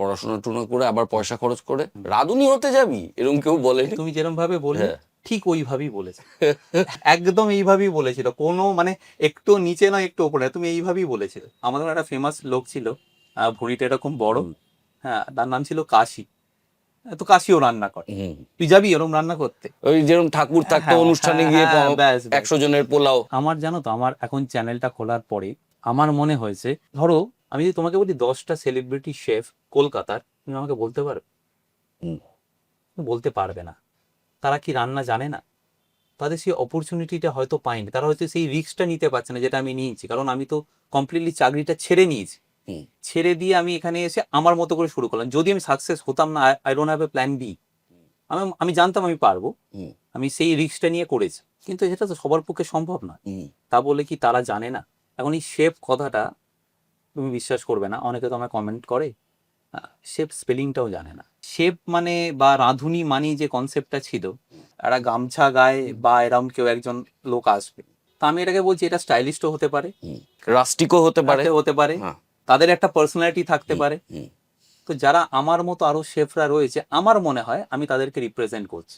পড়াশোনা টুনা করে আবার পয়সা খরচ করে রাঁধুনি হতে যাবি এরকম কেউ বলেনি? তুমি যেরকম ভাবে বললে হ্যাঁ। ঠিক ওইভাবেই বলেছে। একদম এইভাবেই বলেছিল। কোনো মানে একটু নিচে না একটু ওপরে তুমি এইভাবেই বলেছিলে। আমাদের একটা ফেমাস লোক ছিল ভুঁড়িটা এরকম বড় হ্যাঁ তার নাম ছিল কাশি। তো কাশিও রান্না করে। তুই যাবি এরকম রান্না করতে? ওই যেরকম ঠাকুর থাকতো হ্যাঁ, অনুষ্ঠানে হ্যাঁ, গিয়ে হ্যাঁ। একশো জনের পোলাও। আমার জানো তো আমার এখন চ্যানেলটা খোলার পরে আমার মনে হয়েছে ধরো আমি যদি তোমাকে বলি দশটা সেলিব্রিটি শেফ কলকাতার তুমি আমাকে বলতে পারবে। বলতে পারবে না। তারা কি রান্না জানে না? তাদের সেই অপরচুনিটিটা হয়তো পাইনি তারা হয়তো সেই রিস্কটা নিতে পারছে না যেটা আমি নিয়েছি। কারণ আমি তো কমপ্লিটলি চাকরিটা ছেড়ে নিয়েছি। ছেড়ে দিয়ে আমি এখানে এসে আমার মতো করে শুরু করলাম। যদি আমি সাকসেস হতাম না I don't have a plan B আমি আমি জানতাম আমি পারব। আমি সেই রিস্কটা নিয়ে করেছি। কিন্তু এটা তো সবার পক্ষে সম্ভব না। তা বলে কি তারা জানে না? এখন এই শেফ কথাটা তুমি বিশ্বাস করবে না অনেকে তো আমায় কমেন্ট করে। শেফ স্পেলিংটাও জানে না। শেফ মানে বা রাঁধুনি মানে যে কনসেপ্টটা ছিল একটা গামছা গায়ে বা এরকম কেউ একজন লোক আসবে। তা আমি এটাকে বলছি এটা স্টাইলিস্টও হতে পারে রাস্টিকও হতে পারে। হতে পারে হ্যাঁ। তাদের একটা পার্সোনালিটি থাকতে পারে। তো যারা আমার মতো আরও শেফরা রয়েছে আমার মনে হয় আমি তাদেরকে রিপ্রেজেন্ট করছি।